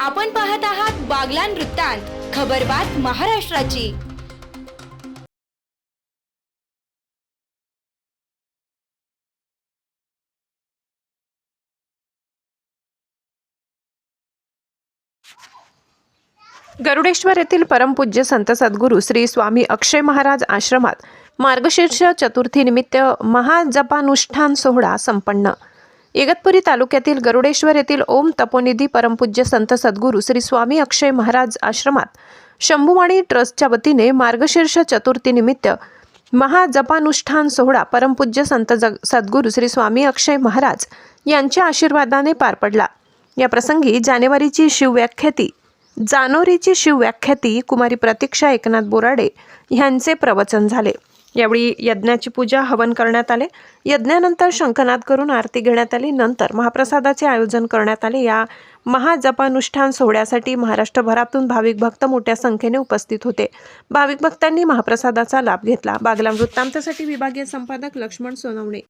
आपण पाहत आहात बागलान वृत्तांत खबरबात महाराष्ट्राची. गरुडेश्वर येथील परमपूज्य संत सद्गुरू श्री स्वामी अक्षय महाराज आश्रमात मार्गशीर्ष चतुर्थीनिमित्त महाजपानुष्ठान सोहळा संपन्न. इगतपुरी तालुक्यातील गरुडेश्वर येथील ओम तपोनिधी परमपूज्य संत सद्गुरू श्री स्वामी अक्षय महाराज आश्रमात शंभुवाणी ट्रस्टच्या वतीने मार्गशीर्ष चतुर्थीनिमित्त महाजपानुष्ठान सोहळा परमपूज्य संत जग सद्गुरू श्री स्वामी अक्षय महाराज यांच्या आशीर्वादाने पार पडला. या प्रसंगी जानेवारीची शिवव्याख्याती जानोरीची शिवव्याख्याती कुमारी प्रतीक्षा एकनाथ बोराडे यांचे प्रवचन झाले. यावेळी यज्ञाची पूजा हवन करण्यात आले. यज्ञानंतर शंखनाद करून आरती घेण्यात आली. नंतर महाप्रसादाचे आयोजन करण्यात आले. या महाजपानुष्ठान सोहळ्यासाठी महाराष्ट्रभरातून भाविक भक्त मोठ्या संख्येने उपस्थित होते. भाविक भक्तांनी महाप्रसादाचा लाभ घेतला. बागला वृत्तांतासाठी विभागीय संपादक लक्ष्मण सोनवणे.